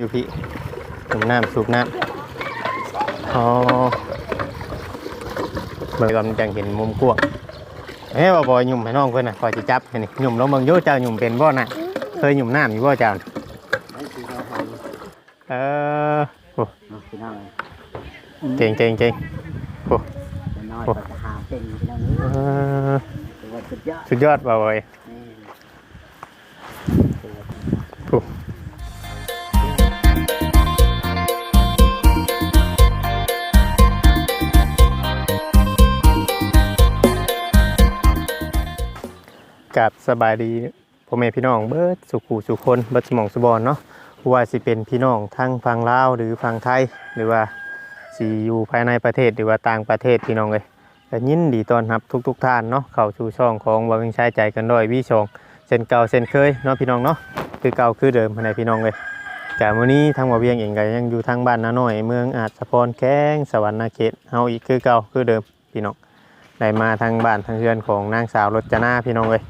อยู่พี่สูบน้ำสูบน้ำอ๋อเบิ่งก่อนจังเห็นมุมกว้างเฮ้ยบ่บ่หยุ่มให้น้องเพิ่นน่ะคอยสิจับให้นี่หยุ่มลงเบิ่งอยู่เจ้าหยุ่มเป็นบ่น่ะเคยหยุ่มน้ำอยู่บ่เจ้าน่ะไม่คือเราทเออโอ้ำเนาะพี่น้องเก่งเก่งเก่งจะน้อยก็จะหาเป็นพี่น้องนี้เออถือว่าสุดยอดสุดยอดบ่บ่ กับสบายดีพ่อแม่พี่น้องเบิดสุขูสุคนเบิดสมองสุบอนเนาะว่าสิเป็นพี่น้องทั้งฝั่งลาวหรือฝั่งไทย หรือว่าสิอยู่ภายในประเทศหรือว่าต่างประเทศพี่น้องเลยก็ยินดีต้อนรับทุกๆทท่านเนาะเข้าสู่ช่องของวาวิงใช้ใจกันด้วยวิชองเช่นเก่าเช่นเคยเนาะพี่น้องเนาะคือเก่าคือเดิมภายในพี่น้องเลยแต่มื้อนี้ทางบ่าเวียงเองก็ยังอยู่ทางบ้านนาน้อย เมืองอาจสะพรแข้งสวรรณเขตเฮาอีกคือเก่าคือเดิมพี่น้อง ได้มาทางบ้านทางเรือนของนางสาวรจนาพี่น้องเลย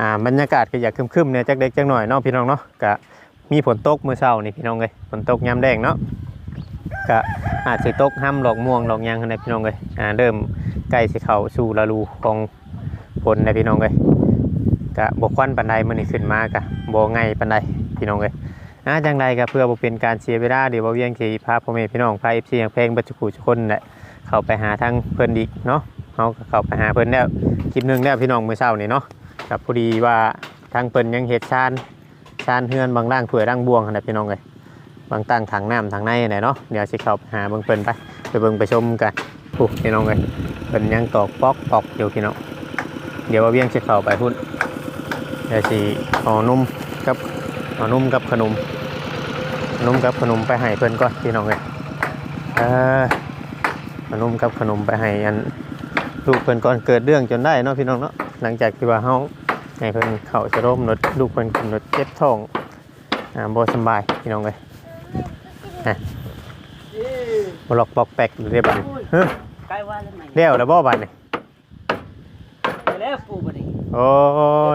อ่าบรรยากาศก็อยากครึมๆเนี่ยจักเด็กจักหน่อยเนาะพี่น้องเนาะก็มีฝนตกเมื่อเช้านี่พี่น้องเลยฝนตกยามแดงเนาะก็อาจสิตกห้ำดอกม่วงดอกยางนะพี่น้องเลยอ่าเริ่มใกล้สิเขาสู่ฤดูของฝนนะพี่น้องเลยก็บกควันปันใดมันนี่ขึ้นมากะบ่ง่ายปันใดพี่น้องเลยอ่าจังใดก็เพื่อบ่เป็นการเสียเวลาเดี๋ยวบ่เวียงสิพาพ่อแม่พี่น้องพา FC อย่างเพลงบัจจุกุทุกคนแหละเข้าไปหาทางเพิ่อนอีกเนาะ เฮาก็เข้าไปหาเพิ่นแล้วคลิปหนึงแล้วพี่น้องมื้อเช้านี่เนาะกับพอดีว่าทางเปิ้นยังเฮ็ดชานชานเฮือนบางร่างถ้วยร่างบวงหั่นน่ะพี่น้องเอ้ยบางตั้งถังน้ำถังในไหนเนาะเดี๋ยวสิเข้าไปหาเบิ่งเปิ้นไปไปเบิ่งไปชมกันโอ้พี่น้องเอ้ยเปิ้นยังตอกปอกปอกอยู่พี่น้องเดี๋ยวว่าเวียงสิเข้าไปพุ่นเดี๋ยวสิเอานุ่มกับเอานุ่มกับขนมนุ่มกับขนมไปให้เพิ่นก่อนพี่น้องเอ้ยเออเอนุ่มกับขนมไปให้อัน ลูกเพิ่นก่อนเกิดเรื่องจนได้เนาะพี่น้องเนาะหลังจากที่ว่าเฮาให้เพิ่นเข้าจะร่มรถลูกเพิ่นขึ้นรถเจ็บท้องอ่าบ่สำบายพี่น้องเอ้ยฮะบ่ล็อกปอกแปกเรียบร้อยเฮ้ยใกล้ว่าแล้วไหมเดี๋ยวแล้วบ่บัดนี่ไปแล้วปูบัดนี้โอ้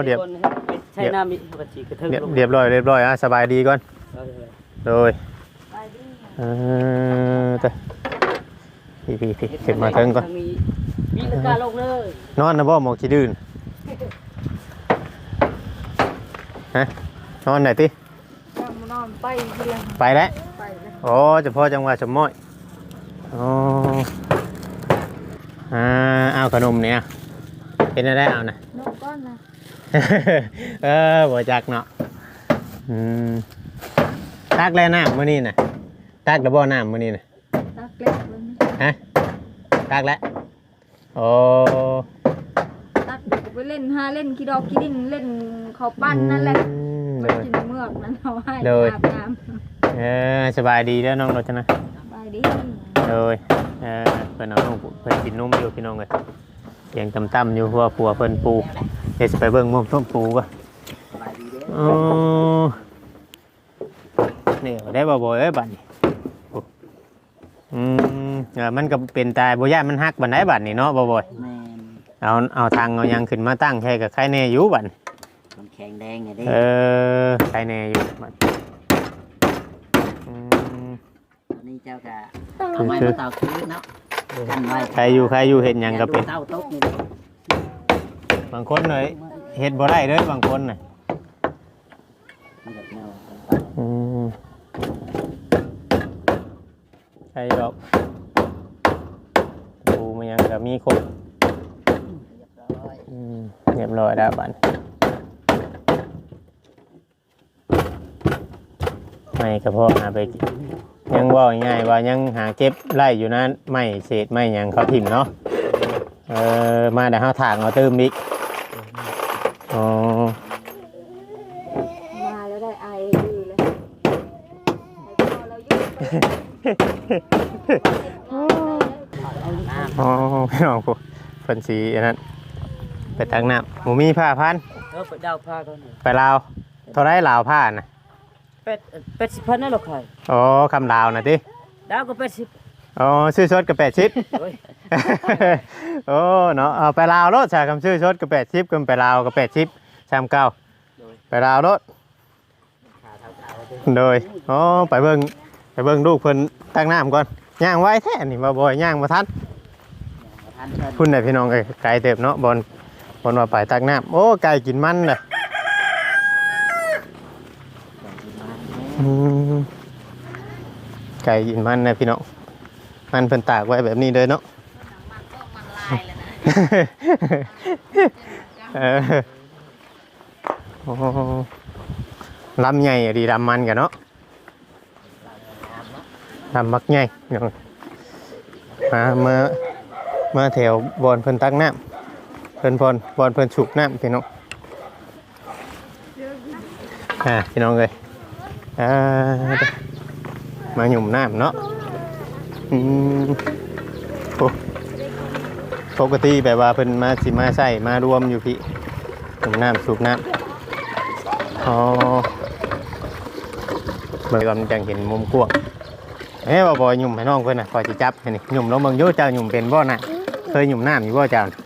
เรียบคนไปใช้น้ำมีกระชีกระเทิงเรียบลงเรียบร้อยเรียบร้อยอะสบายดีก่อนเอาเลยโดยเออเตะพี่พี่พี่ขึ้นมาเทิงก่อน มีมีตะกร้าลงเลยนอนนะบ่หมอกขี้ดื้นฮะนอนไหนตินอนไปเรียนไปแล้วไปเลยโอ้เฉพาะจังหวัดสมมอยอ๋ออ่าเอาขนมเนี่ยเป็นอะไรเอานะ นอนก้อนนะเออบ่จักเนาะอืมตักแล้วน้ำมื้อนี้น่ะตักแล้วบ่น้ำมื้อนี้น่ะตักเล็กเลยฮะตักแล้ว โอ้ตักเด็กไปเล่นฮาเล่นกีดอกกีดินเล่นเขาปั้นนั่นแหละอืมไปเลยกินเมือกนั่นเอาให้เลย อาบน้เออสบายดีแล้วน้องรจนะำไปดิเลยเออเพิ่นเอานมเพิ่นกินนมอยู่พี่น้องเลยเสียงต่ำๆอยู่เพราะว่าผัวเพิ่นปูเดี๋ยวสิไปเบิ่งมุมต้มปูก่อนสบายดีเด้ออ๋อนี่ได้บ่บ่เอ้ยบัดนี้โอ้อืม เออมันก็เป็นตายบ่ย่านมันฮักบันไดบัดนี้เนาะบ่บ่อยแม่นเอาเอาทางเอาหยังขึ้นมาตั้งแค่กับใครแน่อยู่บัดนี้คนแข็งแดงไงเด้เออใครแน่อยู่บัดอืมตอนนี้เจ้ากะเอาไม้มาเต่าคืนเนาะกันไว้ใครอยู่ใครอยู่เห็นหยังก็เป็น เต่าตกนี่เด้อบางคนเลยเฮ็ดบ่ได้เด้อบางคนน่ะมันแบบแนวอืมใช่ดอกปูมันยัง ก็มีคนเรียบร้อยอืมเรียบร้อยแล้วบัดไม่กระเพาะหาไปกินยังว่าง่ายๆว่ายังหาเก็บไล่อยู่นั้นไม่เศษไม่หยังเขาถิ่มเนาะเออมาเดี๋ยวเขาถางเอาเติมอีกอ๋อมาแล้วได้ไอดีเลยไอพอแล้วยุ่งน้ำ อ๋อพี่น้องผู้เพิ่นสีอันนั้นไปตักน้ำหมูมีผ้าพัน เออไปดาวผ้าก่อนไปลาวเท่าไรลาวผ้าน่ะเป็ดเป็ดสิบพันนั่นหรอใครอ๋อคำลาวน่ะติดาวก็เป็ดสิบอ๋อซื้อชดกับแปดชิปโอ้ยโอ้เนาะเอาไปลาวรถใช่คำซื้อชดกับแปดชิปกันไปลาวกับแปดชิปชามเก้าโดยไปลาวรถขาเท้าเท้าโดยอ๋อไปเบิ่งไปเบิ่งลูกเพิ่นตั้งน้ำก่อน ย่างไว้แท้นี่บ่บ่อยย่างบ่ทันท่านเชิญพุ่นน่ะพี่น้องเอ้ยไก่เติบเนาะบอลบอลว่าไปตักน้ำโอ้ไก่กินมันเลยอืมไก่กินมันนะพี่น้องมันเพิ่นตากไว้แบบนี้เลยเนาะเออโอ้ลำใหญ่อะดีลำมันกันเนาะลำมักใหญ่พี่น้องมามามาแถวบอนเพิ่นตักน้ำเพิ่นพรบอนเพิ่นฉุบน้ำพี่น้องอ่าพี่น้องเลยอ่ามาหยุ่มน้ำเนาะอืมโอ้ปกติแบบว่าเพิ่นมาสิมาใส่มารวมอยู่พี่หยุ่มน้ำสูบน้ำอ๋อเบิ่งก่อนมันจังเห็นมุมกว้าง เอ้ยบ่บ่หยุ่มให้น้องเพิ่นน่ะคอยสิจับให้นี่หยุ่มลงเบิ่งอยู่เจ้าหยุ่มเป็นบ่น่ะเคยหยุ่มน้ำอยู่บ่เจ้าน่ะ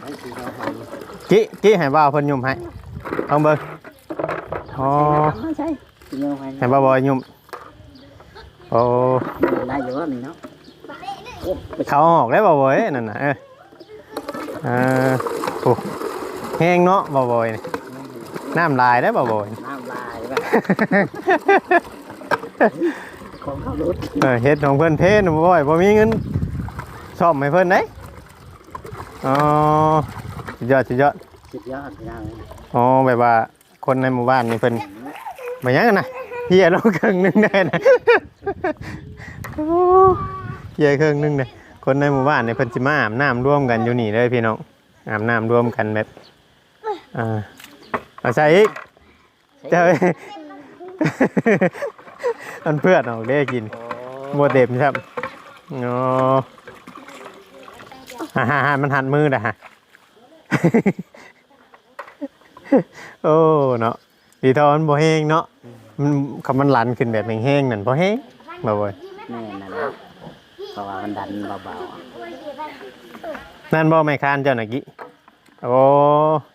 ให้สีเราหอมจิจิให้บ่าวเพิ่นหยุ่มให้เอาเบิ่งอ๋อไม่ใช่สีเราให้ให้บ่าวบ่หยุ่มโอ้ได้อยู่ว่านี่เนาะโอ้ไปเขาออกแล้วบ่าวบ่เอ้ยนั่นน่ะเออเออโอ้แห้งเนาะบ่าวบ่นี่น้ำลายได้อบ่าวบ่นี่น้ำลายแบบ ของเขาลุดเออเฮ็ดของเพิ่นเพนบ่บ่อยบ่มีเงินซ่อมให้เพิ่นเด้อ๋อสุดยอดสุดยอดสุดยอดพี่น้องอ๋อแบบว่าคนในหมู่บ้านนี่เพิ่นมาหยังกันนะเฮียลงครึ่งหนึงได้นะโอ้เฮียครึ่งหนึงเลยคนในหมู่บ้านนี่เพิ่นสิมาอาบน้ำร่วมกันอยู่นี่เลยพี่น้องอาบน้ำร่วมกันแบบอ่าเอาใส่อีกเจ้า มันเพื่อนออกได้กินโอ้โมเต็มครับอ๋อฮ่าฮ่าฮ่ามันหันมือนะฮะโอ้เนาะดีทอนบ่แห้งเนาะมันคำมันหลันขึ้นแบบแห้งๆนั่นบ่แห้งบ่บ่อยแม่นั่นแหละเพราะว่ามันดันเบานั่นบ่ไม่คานเจ้าน่ะกิโอ้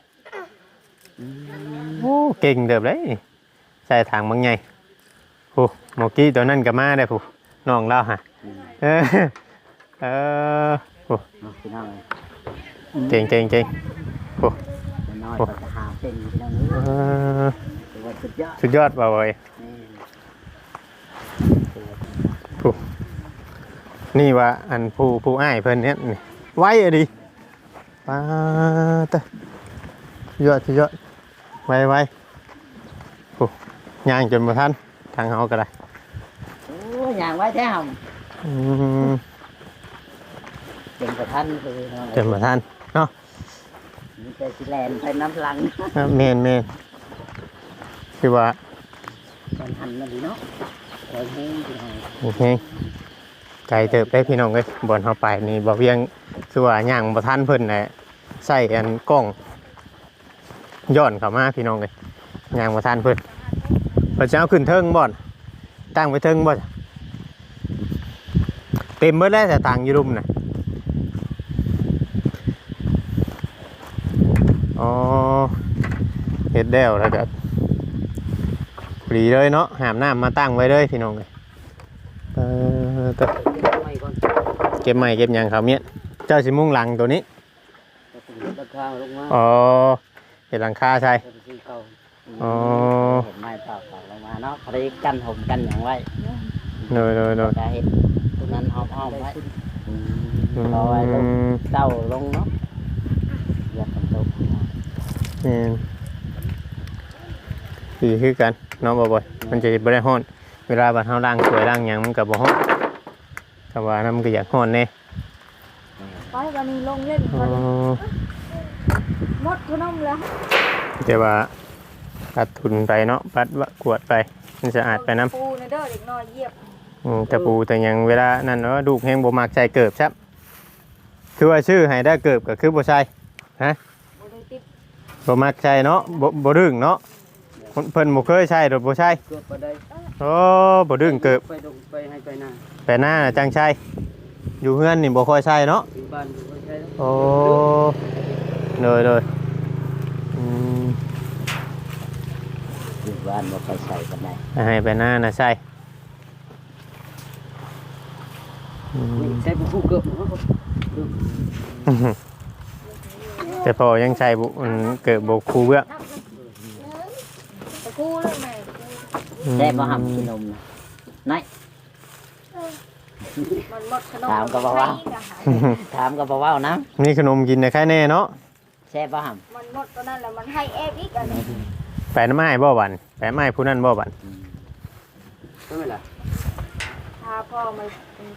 ๆอืมโอ้เก่งเด้อเลยใส่ถังบางใหญ่ โอ้เมื่อกี้ตัวนั้นก็มาได้ผู้น้องเราฮะอืมเออเออโอ้เอาพี่น้องเก่งเก่งเก่งน้อยก็จะหาเป็นพี่น้องเออถือว่าสุดยอดสุดยอดบ่บ่อยนี่นี่ว่าอันผู้ผู้อ้ายเพิ่นเนี่ยนี่ไว้อะดิปาตะยอดสุดยอดไว้ไว้โอ้ย่างจนบ่ทันทางเฮาก็ได้โอ้ยอย่างไว้แท้หอืมำเป็นประทันคือน้องจนบ่ทันมีแต่สิแลนไปน้ำหลังอะแม่นแม่นคือว่ามันหันนั่นดีเนาะแรงแห้งพี่น้องโอเคไกลเติบได้พี่น้องเอ้ยบ่อนเฮาไปนี่บ่เวียงคือว่าย่างบ่ทันเพิ่นแหละใส่อันกล้องย้อนเข้ามาพี่น้องเอ้ยย่างบ่ทันเพิ่น เพิ่นจะเอาขึ้นเทิงบ่อนตั้งไว้เทิงบ่จ้ะเต็มเบิดแล้วแต่ต่างอยู่รุมน่ะอ๋อเฮ็ดแล้วแล้วก็ปรีเลยเนาะหามน้ำมาตั้งไว้เลยพี่น้องเอ้ยเออตะไม่ก่อนเก็บใหม่เก็บหยังเขาเมียนเจ้าสิมุ่งหลังตัวนี้จะถึงราคาลงมาอ๋อเห็นหลังคาใช่จะไปซื้อเก่าอ๋อเห็ นไม้ต่อต่อลงมาเนาะพอดีกันห่มกันอย่างไว้โดยโดยโดยจะเห็นตรงนั้นห้อมห้อมไว้อือืมรอไว้ลงมเต้าลงเนาะอย่าทำตกนะนี่ดีคือกันเน้องบ่อยๆมันจะบ่ได้ฮ้อนเวลาบัดเฮาล้างถ้วยล้างหยังมันก็บ่ฮ้อนแต่ว่านั้นมันก็อยากฮ้อนแน่ไปวันนี้ลงเล่นอ๋อหมดขนมแล้วแต่ว่า ปัดทุนไปเนาะปัดวะกวดไป มันสะอาดไปน้ำปูนะเด้อเด็กน้อยเหยียบอืมแต่ปูแต่หยังเวลานั่นเนาะดูกแฮงบ่มักใส่เกิบครับคือว่าชื่อให้ได้เกิบก็คือบ่ใช่บ่ได้ติดบ่มักใช่เนาะบ่บ่ดึงเนาะเพิ่นเพิ่นบ่เคยใช้ดอกบ่ใช่เกือบไปได้โอ้บ่ดึงเกิบไปดงไปให้ไปหน้าแต่หน้าน่ะจังใช่อยู่เฮือนนี่บ่ค่อยใช่เนาะอยู่บ้านอยู่ใช่แล้วโอ้เลยเลยอืม อยู่ บ้านบ่ไปใส่กันได้ให้ไปหน้านะใช่อืมใส่บุกเกือบแต่พอยังใช้บุอืมเกิดบกคูเบื้องตะกูเลยแม่แซ่บบ่หำกินนมนะนายมันหมดขนมถามก็บอกว่า ถามก็บ่เว้านะนี่ขนมกินในค่ายแน่เนาะแซ่บบ่หมันหมดตอนนั้นแหละมันให้เอฟอีกอันนี้ แปะน้ำไม้บ่บันแปะไม้ผู้นั้นบ่บันำไม่ล่ะพาพ่อมา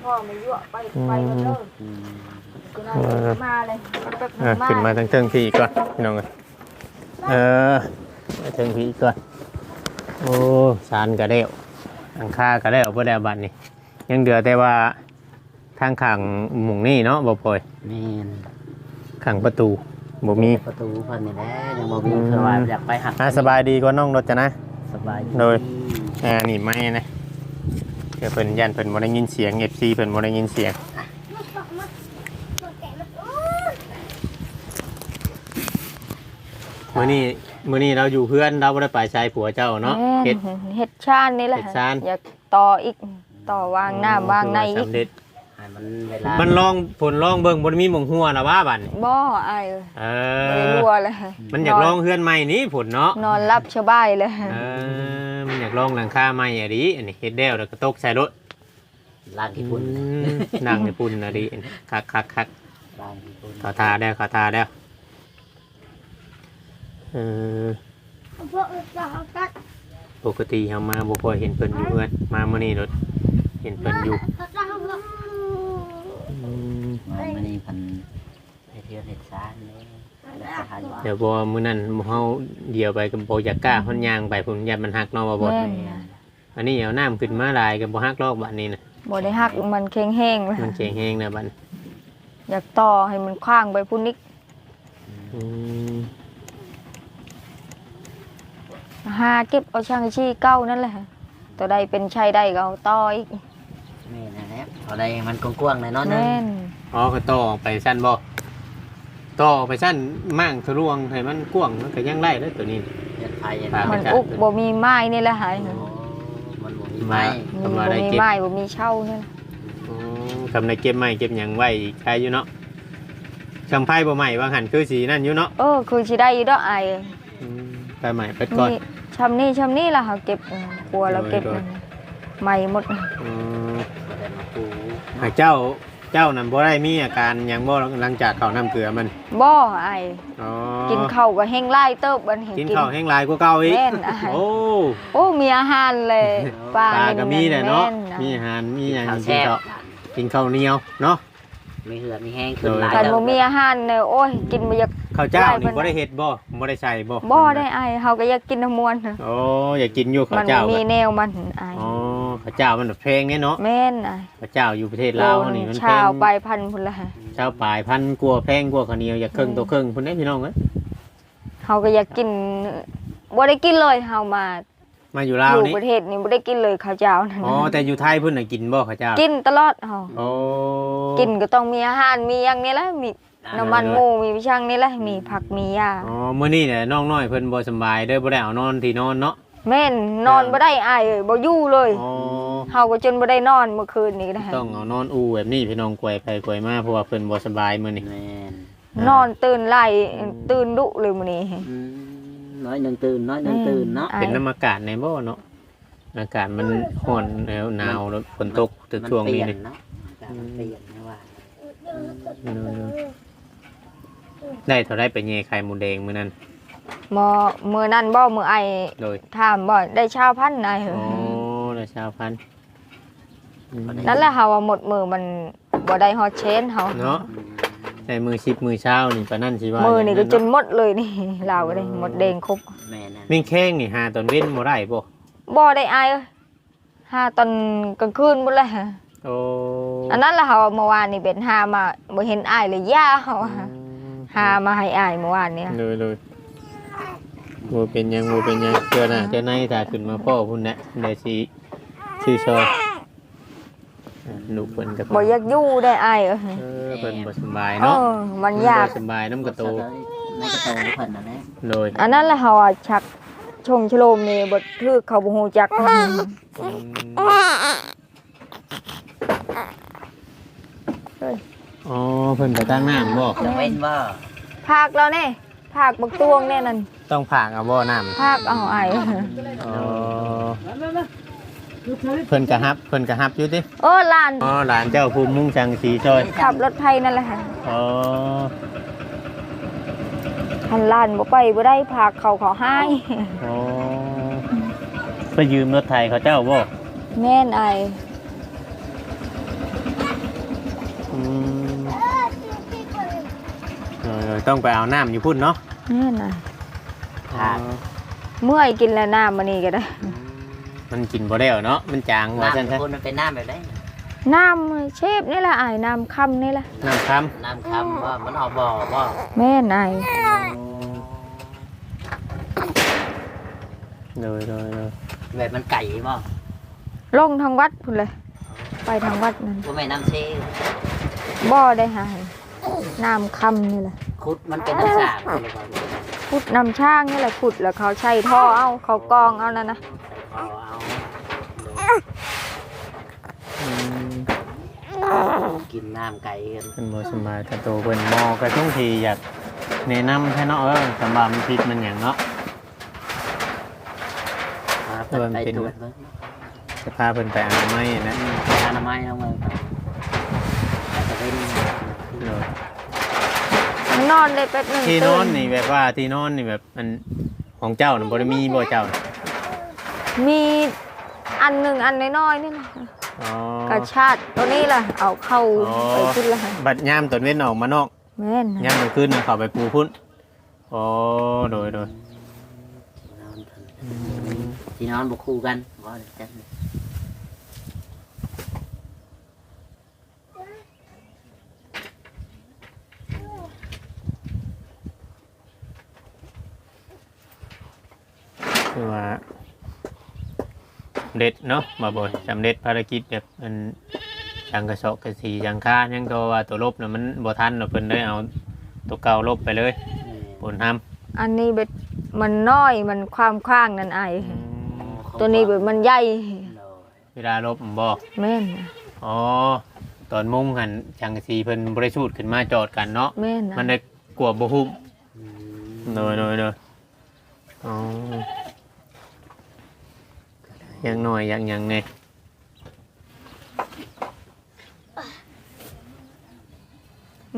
พ่อมายั่วไปไปมันเลิกก็น่าจะมาเลยมันแบบอะมาขึ้นมาทั้งเทิงพี่ก่อนพี่น้องเอ้ยเออมาเทิงพี่ก่อนโอ้สารกระเดวอังคากระเดวบ่ได้บัดนี่ยังเดือแต่ว่าทางข้างหมุงนี่เนาะบ่ปล่อยแม่นข้างประตู บ่มีประตูเพิ่นนี่แหละยังบ่มีเพิ่นว่าอยากไปหักอะสบายดีกว่าน้องรถจ้ะนะ สบายโดย อ่านี่ไม่นะเดี๋ยวเพิ่นยันเพิ่นบ่ได้ยินเสียง FC เพิ่นบ่ได้ยินเสียงมื้อนี้มื้อนี้เราอยู่เพื่อนเราบ่ได้ไปชายผัวเจ้าเนาะเฮ็เฮ็ดดเฮ็ดชาตินี่แหละเฮ็ดชาญอยากต่ออีกต่อวางหน้าวางในอีกสำเร็จให้ มันเวลามันลองผลลองเบิ่งบ่ได้มีหม่องหัวนะว่าบัดนี้บ่อายเอ้ยเอไม่ได้อรัวเลยมันอยากลองเฮือนใหม่นี้ผลเนาะนอนรับสบายเลยเออมันอยากลองหลังคาใหม่อะดิอันนี้เฮ็ดแล้วแล้วก็ตกใส่รถล้างขี้ฝุ่นอืมนั่งในปุ่นอะดิอันนี้คักคักคักล้างขี้ฝุ่นขอทาได้ขอทาได้เออปกติเขามาบ่พอยเห็นเพิ่นอยู่เพื่อนมาเมื่อนี้รถเห็นเพิ่นอยู่อื มมามื้อนี้เพิ่นให้เทือนเฮ็ดซานเลยแล้วก็หาอยู่เดี๋ยวบ่มื้อนั้นเฮาเดียวไปกับบ่อยากกล้าฮ้อนยางไปผมยันมันหักเนาะบ่บ่แม่น อันนี้เอาน้ำขึ้นมาหลายก็บ่หักลอกบัดนี้น่ะบ่ได้หักมันแข็งแห้งเลยมันเจ๋งแฮงนะบัดนี้อยากต่อให้มันคว้างไปพุ่นนิกอืมหาเก็บเอาช่างชี้เก้านั่นแหละตัวใดเป็นชัยใดก็เอาต่ออีกแม่นั่นแหละพอได้มันกว้างๆหน่อยเนาะนึงแม่น อ๋อก็ต่อออกไปสั้นบ่ต่อออกไปสั้นมั่งทะลวงให้มันกว้างมันก็ยังไล่เด้อตัวนี้ เฮ็ดไฟอันครันั้บนมันอุกบ่มีไม้นี่แหละหายโอ้มันบ่มีมาไม้ทำมาบ่ได้มีเก็บไม้บ่มีเช่านี่แหละอ๋อทำในเก็บใหม่เก็บหยังไว้ใครอยู่เนาะช่างไพ่บ่ใหม่บางหันคือสีนั่นอยู่เนาะเออคือสิได้อยู่ดอกอายอืมไปใหม่ไปก่อน นี่ชำนี่ชำนี่ล่ะเฮาเก็บเออครัวเราเก็บโดยใหม่หมด อืม บ่ได้มาปูหากเจ้า เจ้านั่นบ่ได้มีอาการหยังบ่หลังจากเข้าน้ำเกลือมันบ่อายอ๋อกินข้าวก็แห้งไล่เติบบันเห็นกินข้าวแห้งหลายกว่าเก่าอีกแม่นอายโอ้โอ้มีอาหารเลยปลาปลาก็มีแหละเนาะแม่มีอาหารมีหยังข้าวกินแซ่บข้าวกินข้าวเหนียวเนาะ มีเหือดมีแห้งขึ้นโดยหลายคันแล้วบ่มีอาหารเนี่ยโอ้ยกินบ่อยาก ข้าวเจ้าไล่นี่เพิ่นบ่ได้เฮ็ดบ่บ่ได้ใส่บ่บ่ได้อายเฮาก็อยากกินน้ำมวนโอ้อยากกินอยู่ข้ามัวนเจ้าบ่มีก็แนวมันอาย อ๋อ ข้าวเจ้ามันแบบแพงเนี่ยเนาะแม่นอายข้าวเจ้าอยู่ประเทศลาวนี่มันแพชางวไปพันพุ่นละเจ้าปลายพันกลัวแพงกลัวข้าวเหนียวอยากครึ่งตัวครึ่งพุ่นได้พี่น้องเอ้ยเฮาก็อยากกินบ่ได้กินเลยเฮามามาอยู่อลาวยู่นี่ประเทศนี้บ่ได้กินเลยข้าวเจ้านั่นอ๋อแต่อยู่ไทยเพิ่นน่ะกินบ่ข้าวเจ้ากินตลอดเฮาโอ้กินก็ต้องมีอาหารมีอย่างนี้แหละมีน้ำมันหมูมีวิชังนี่แหละมีผักมียาอ๋อมื้อนี้เนี่ยน้องน้อยเพิ่นบ่สำบายเด้อบ่ได้เอานอนที่นอนเนาะ แม่นนอนบ่ได้อายเอ้ยบ่อยู่เลยอ๋อเฮาก็จนบ่ได้นอนเมื่อคืนนี้นะต้องเอานอนอูแบบนี้พี่น้องกวยไปกวยมาเพราะว่าเพิ่นบ่สบายมื้อนี้แม่นนอนตื่นไล่ตื่นดุเลยมื้อนี้ อืมน้อยหนึ่งตื่นน้อยหนึ่งตื่นเนาะอืมเป็นน้ำอากาศในบ่เนาะอากาศมันร้อนแล้วหนาวแล้วฝนตกตึกมันช่วงเปลี่นี้ยนนี่เนาะอากาศมันเปลี่ยนไม่ว่าได้เท่าได้ไปแย่ไข่หมูแดงมื้อนั้น หมอมื้อนั้นบ่มื้อไอโดยถามบ่ได้ชาวพันธุ์นายเหรออ๋อได้ชาวพันธุ์อืมนั่นแหละเฮาว่าหมดมือมันบ่ได้ฮอดเชนเฮาเนาะใส่มือชิบมือเช้านี่ปานนั้นสิว่ามือนี่ก็จนเาะหมดเลยนี่ลาวก็ได้หมดแดงครบแม่นั่นมิ่งแข้งนี่หาตอนเว้นบ่ได้บ่บ่ได้อายเอ้ยหาตอนกลางคืนหมดเลยโอ้อันนั้นแหละเฮาเมื่อวานนี่เป็นหามาบ่เห็นอายเลยย่าเฮาอะหามาให้อายเมื่อวานเนี่ย เลยเลย บ่เป็นหยังบ่เป็นหยังเจอหน้าเจอในถ้าขึ้นมาพ่อพุ่นน่ะได้สิชื่อซอยอ่าลูกเพิ่นก็บ่อยากอยู่ได้อายเอ้ยเออเพิ่นบ่สำบายเอเนาะอมันยากบ่สำบายน้ำกระโตในกระโตเพิ่นน่ะนะโดยอันนั้นแหละเฮาอะชักชงชโลมนี่บ่ถือเขาบ่ฮู้จักอืมอ๋อเพิ่นไปตั้งน้ำบ่จะเว้นว่าภาคแล้วแน่ภาคบักตวงแน่นั่น ต้องผากเอาบ่น้ำภาคเอาไอ้อ๋อเพิ่นกะฮับเพิ่นกะฮับอยู่ติเออหลานอ๋อหลานเจ้าภูมิมุ่งจังสีซอยขับรถไทยนั่นแหละค่ะอ๋อหันหลานบ่ไปบ่ได้ภาคเขาเขาให้อ๋อไปยืมรถไทยเขาเจ้าบ่แม่นไอ้อืมเออต้องไปเอาน้ำอยู่พุ่นเนาะแม่นไอ้ ขาดเมื่อยกินแล้วน้ำมื้อนี้ก็ได้ มันกินบ่ได้เนาะมันจางว่าซั่นน้ำซะคุณมันเป็นน้ำแบบไหนน้ำเชฟนี่แหละไอ้น้ำค่ำนี่แหละน้ำคน้ำคำว่ามันเอาบ่อบ่อแม่นไอ้ำเลยเลยเลยแบบมันไก่บ่ลงทางวัดพุ่นเลย ไปทางวัดนั่นก็ไม่น้ำเชบ่ได้หายน้ำค่ำนี่แหละคุดมันเป็นน้ำสาบเลยบ่ ขุดน้ำช่างนี่แหละขุดแล้วเขาใช้ท่อเอาเขากรองเอานั่นนะเอาเอาอืมกินน้ำไก่กันเพิ่นบ่สำบายแต่โตเพิ่นหมอก็ต้องทีอยากแนะนำให้เนาะเออสำบายมันผิดมันหยังเนาะไปตรวจเบิ่งจะพาเพิ่นไปอนามัยนะอนามัยเอาไว้ก่อนแล้วจะเป็นเลย นอนได้แป๊บหนึงที่นตื่อนนี่แบบว่าที่นอนนี่แบบมันของเจ้าน่ะบ่ได้มีบ่เจ้าน่ะมีอันหนึ่งอันน้อยๆนี่แหละอ๋อ กระชาติตัวนี้ล่ะเอาเข้าอ๋อ ไปขึ้นละบัดยามตอนเว้นออกมานอกแม่นยามกลางคืนน่ะเข้าไปปูพุ่นอ๋อโดยโดย ที่นอนบุคู่กันว่าจัง คือว่าเด็ดเนาะมาบ่อยสำเร็จภารกิจแบบมันจังกระสอบกระสีจังค่ายังก็ว่าตัวลบน่ะมันบ่ทันเนาะเพิ่นได้เอาตัวเก่าลบไปเลยผลทำอันนี้เบ็ดมันน้อยมันความคว้างนั่นไอายตัวนี้เบ็ดมันใหญ่เวลาลบผมบอกแม่นอ๋อตอนมุ่งหันช่างสีเพิ่นบริสูทขึ้นมาจอดกันเนาะแม่นมันได้กลัวบ่หุ้มโดยโดยโดยอ๋อ ยังหน่อยยังยังไง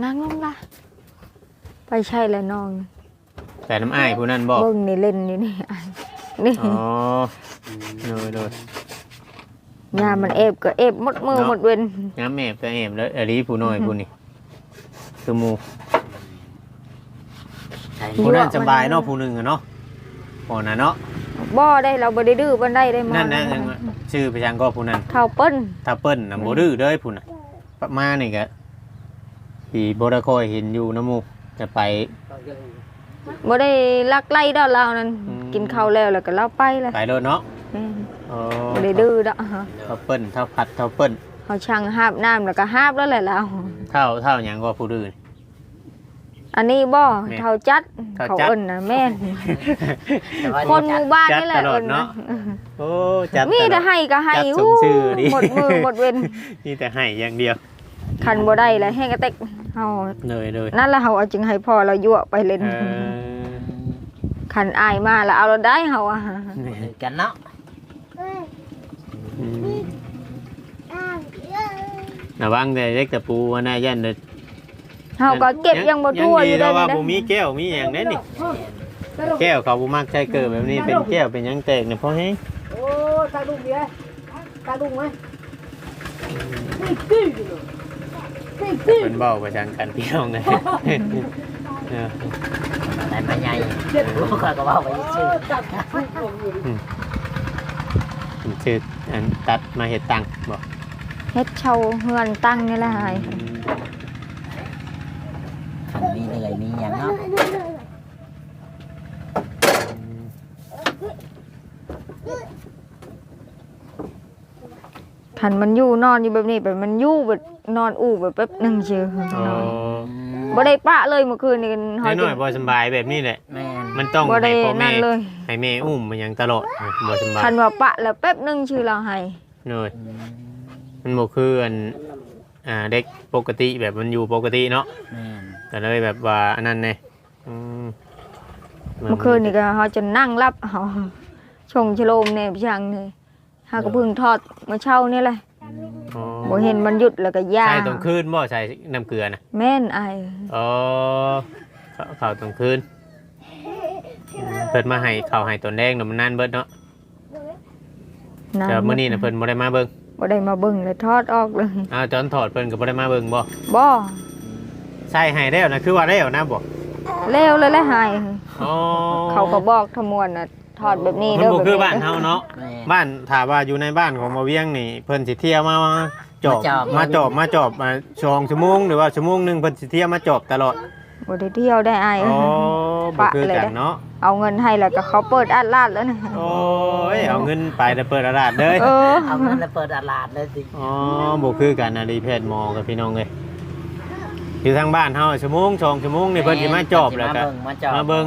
นั่งลงละไปใช่แล้วน้อง แต่น้ำอ้ายผู้นั้นบอกเบิ่งนี่เล่นอยู่นี่อ้ายนี่ อ๋อโดยโดย ยามันเอฟก็เอฟหมดมือหมดเว้นน้ำแอบก็แอบแล้วอลีผู้น้อยผู้นี้คือหมูผู้นั้นสบายเนาะผู้หนึงอะเนาะพอนะเนาะ บ่ได้เราบ่ได้ดื้อบ่ได้ได้มานั่นนั่นนั่นชื่อไปทางก็ผู้นั้นเข้าเปิ้นถ้าเปิ้นน่ะบ่ดื้อเด้อพุ่นน่ะประมาณนี่ก็ที่บ่ได้ค่อยเห็นอยู่น้ำหมูจะไป บ่ได้ลักไล่ดอกเรานั่นอืม กินข้าวแล้วแล้วก็เราไปเลยไปเลยเนาะแม่นอ๋อบ่ได้ดื้อดอกฮะเท่าเปิ้นเท่าผัดเท่าเปิ้นเขาช่างหาบน้ำแล้วก็หาบแล้วแหละเรา เท่าเท่าหยังก็ผู้ดื้อ อันนี้บ่แม่นเท่าจัดเท่าเขาจัด เอิ้นน่ะแม่นแต่ว่าคนหมู่บ้านจัดนี่แหละตลอดเอิ้นเนาะนะโอ้จัดมีตลแต่อดให้ก็ให้จัดสมอู้ชื่อดิ หมดมือหมดเว้นมีแต่ให้อย่างเดียวคันบ่ได้แล้วแห้งกระเตกเฮาเลยเลยนั่นละเฮาเอาจึงให้พ่อเรายั่วไปเล่นเออคันอายมาแล้วเอาเราได้เฮาอะกันเนาะอืมระวังแต่เล็กแต่ปูว่าน่ายันเด้อ เฮาก็เก็บยังบ่ทั่วอยู่งดีได้แต่ว่านี่บ่มีแก้วมีหยังแน่นี่ แก้วเขาบ่มักใช้เกิดแบบนี้เป็นแก้วเป็นหยังแตกเนี่ยเพราะแฮงโอ้ตาดุงเดียตาดุงไหมเป็นเบาประชังกันพี่น้องเลยเออแต่ไม่ใหญ่รู้ก็ก็ว่าไปชื่อจับทุกคนอยู่ผมชื่ออันตัดมาเห็ดตังบอกเฮ็ดเช่าเฮือนตั้งนี่แหละหายขัน มีเหนื่อยมีอย่างเนาะคันมันอยู่นอนอยู่แบบนี้แบบมันอยู่แบบนอนอู่แบบแป๊บหนึงเชื่ออ๋อบ่ได้ปะเลยเมื่อคืนนี่กันน้อยหน่อยๆพอสำบายแบบนี้แหละ แม่นมันต้องบ่ได้ให้พ่อแม่นั่นเลยให้แม่อุ้มมันยังตลอดบ่สำบายคันว่าปะแล้วแป๊บหนึงชื่อเราให้เลยมันบ่คืออันอ่าเด็กปกติแบบมันอยู่ปกติเนาะแม่น ก็เลยแบบว่าอันนั้นไงอืมเมื่อคืนนี่ก็เฮาจะนั่งรับเฮาชงชโลมเนี่ยพี่ช่างนี่เฮาก็เพิ่งทอดเมื่อเช้านี่แหละอ๋อบ่เห็นมันหยุดแล้วก็ย่าใส่ตรงคืนบ่ใส่น้ำเกลือนะแม่นอายอ๋อเขาเขาตรงคืนอืมเพิ่นมาให้เขาให้ตนแดงเนาะมันนั่นเบิดเนาะนั่นเดี๋ยวมื้อนี้น่ะเพิ่นบ่ได้มาเบิ่งบ่ได้มาเบิ่งเลยทอดออกเลยอ้าวตอนถอดเพิ่นก็บ่ได้มาเบิ่งบ่บ่ ใส่ให้แล้วนะคือว่าแล้วนะบ่แล้วเลยแหละหายอ๋อเขาก็บอกทมวนน่ะทอดแบบนี้มันเด้อบ่แบบคือนี้บ้านเฮาเนาะแม่นบ้านถ้าว่าอยู่ในบ้านของมาเวียงนี่เพิ่นสิเที่ยวมาจอบมาจอบ มาจอบมาจอบมาสองชั่วโมงหรือว่าชั่วโมงหนึงเพิ่นสิเที่ยวมาจอบตลอดบ่ได้เที่ยวได้อาย อ๋อบ่คือปะเลยกันเด้อเนาะเอาเงินให้แล้วก็เขาเปิดอัดลาดแล้วนะโอ้ยเอาเงินไปแล้วเปิดตลาดเด้ยเออเอาเงินแล้วเปิดตลาดเลยสิอ๋อบ่คือกันนะรีเพจหมอกับพี่น้องเอ้ย อยู่ทางบ้านเฮาชั่วโมงสองชั่วโมงนี่เพิ่นสิมาจอบแล้วก็มาจอบมาเบิ่ง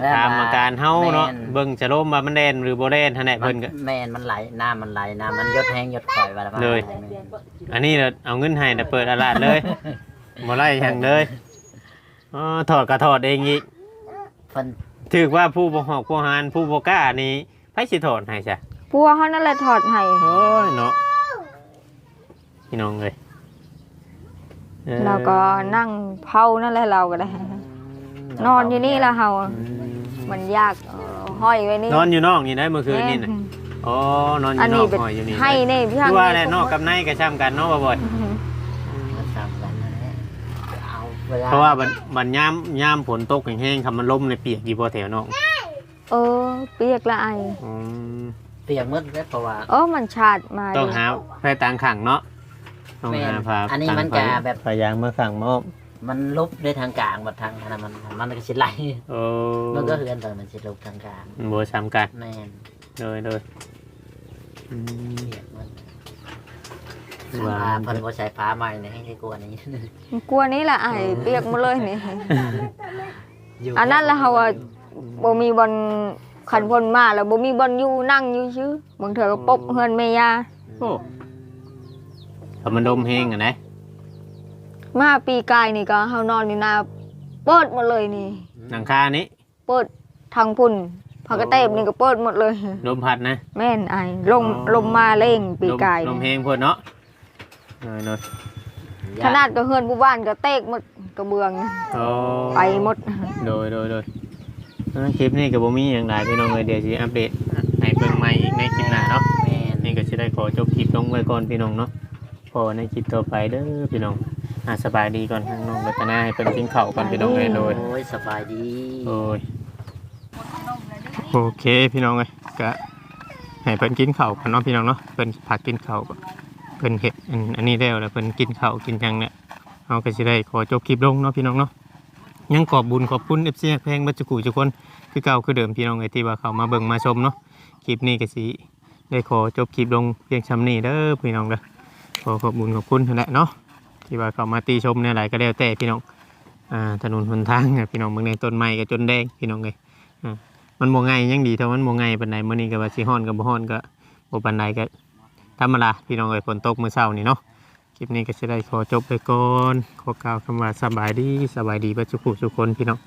แล้วตามอาการเฮาเนาะแม่เบิ่งจะล้มว่ามันแดนหรือบ่แดนหั่นแหละมัเพิ่นนก็แม่นมันไหลน้ำมันไหลน้ำมันยดแห้งยดข่อยว่าละเลยอันนี้เราเอาเงินให้แต่เปิดตลาดเลยบ่ไล่หยังเลยอ๋อถอดก็ถอดเองอีกเพิ่นถือว่าผู้บ่หอกผู้หานผู้บ่กล้านี่ไผสิถอดให้ซะพัวเขานั่นแหละถอดให้โอ้ยเนาะพี่น้องเอ้ย เออเราก็นั่งเผานั่นแหละเราก็ได้ นอนอยู่นี่ละเฮาอืมมันยากเออห้อยไว้นี่ นอนอยู่นอกนี่ได้เมื่อคืนนี่น่ะแม่อ๋อนอนออันยู่นนี้อกเป็นหอยอยู่นี่ให้นี่พี่ช่างคือว่าแหละนอกกับในก็ช่ำกันเนาะบ่บ่อยมันซ้ำกันนั่นแหละเอาเวลาเพราะว่าบัดบัดยามยามฝนตกแห้งๆคำมันลมในเปียกอยู่บ่แถวนอกเออ เปียกละไออืมเปียกมืดเลยเพราะว่าเออมันชาดมาต้องดิหาแพร่ต่างขังเนาะ ต้องหาแม่นพาอันนี้มันต่างจะแบบ พยางมาขังมอบมันลุบได้ทางกลางบัดทางนั้นมันมันก็สิไหลโอ้มันก็เฮือนแต่มันสิลุบทางกลางบัวซ้ำกันแม่นเลยเลยอืมเปียกมันว่าฟ้าเพิ่นบ่ใช้ฟ้าใหม่นี่ให้กลัวนี้กลัวนี้ละไอเปียกหมาเลยนี่ ยู่อันนั้นละเฮาว่า บ่มีบอลขันพลมาแล้วบ่มีบอลอยู่นั่งอยู่ซื่อ บางเทื่อก็ปบเฮือนแม่ยาโอ้ ถ้ามันดมเฮงอะนะมาปีกายนี่ก็เฮานอนอยู่หน้าเปิดหมดเลยนี่หนังคานี้เปิดทางพุ่นผักกระเตบนี่ก็เปิดหมดเลย ลมพัดนะ แม่นไอลมอ๋อลมมาเร่งปีลมกายลมเฮนี่งพวดเนาะเลยเลยขนาดก็เฮือนผู้บ้านก็เตกหมดกระเบื้องโอ้ไปหมดโดยโดยโดยเออคลิปนี้กับบ่มีอย่างไรพี่น้องเลยเดี๋ยวสิอัปเดตให้เบิ่งใหม่อีกในคลิปหน้าเนาะแม่นนี่ก็จะได้ขอจบคลิปลงไว้ก่อนพี่น้องเนาะ พอในคลิปต่อไปเด้อพี่น้องอ่าสบายดีก่อนทางน้องรัตนาให้เป็นกินข้าวก่อนพี่น้องเลยโดย โอ้ยสบายดี โอ้ยโอเคพี่น้องเลยก็ให้เพิ่นกินข้าวกันเนาะพี่น้องเนาะเพิ่นผักกินข้าวก่อนเพิ่นเห็ดอันอันนี้แล้วแล้วเพิ่นกินข้าวกินหยังเนี่ยเราก็สิได้ขอจบคลิปลงเนาะพี่น้องเนาะยังขอบบุญขอบคุณ FC แพงบัจจุกุทุกคนคือเก่าคือเดิมพี่น้องเอ้ยที่ว่าเขามาเบิ่งมาชมเนาะคลิปนี้ก็สิได้ขอจบคลิปลงเพียงชำนี้เด้อพี่น้องเด้อ ขอขอบคุญขอบคุณนั่นแหละเนาะที่ว่าเขามาตีชมในหลายก็แล้วแต่พี่น้องอ่าถนนหนทางเนี่ยพี่น้องเมืองในต้นไม้ก็จนแดงพี่น้องเลยอ่ามันโมงไงยังดีเท่ามันโมงไงปานใดมื้อนี้ก็ว่าสิฮ้อนก็บ่ฮ้อนก็บ่ปานใดก็ธรรมดาพี่น้องเอ้ยฝนตกเมื้อเช้านี่เนาะคลิปนี้ก็สิได้ขอจบไปก่อนขอกล่าวคำว่าสบายดีสบายดีเบ่ทุกผู้ทุกคนพี่น้อง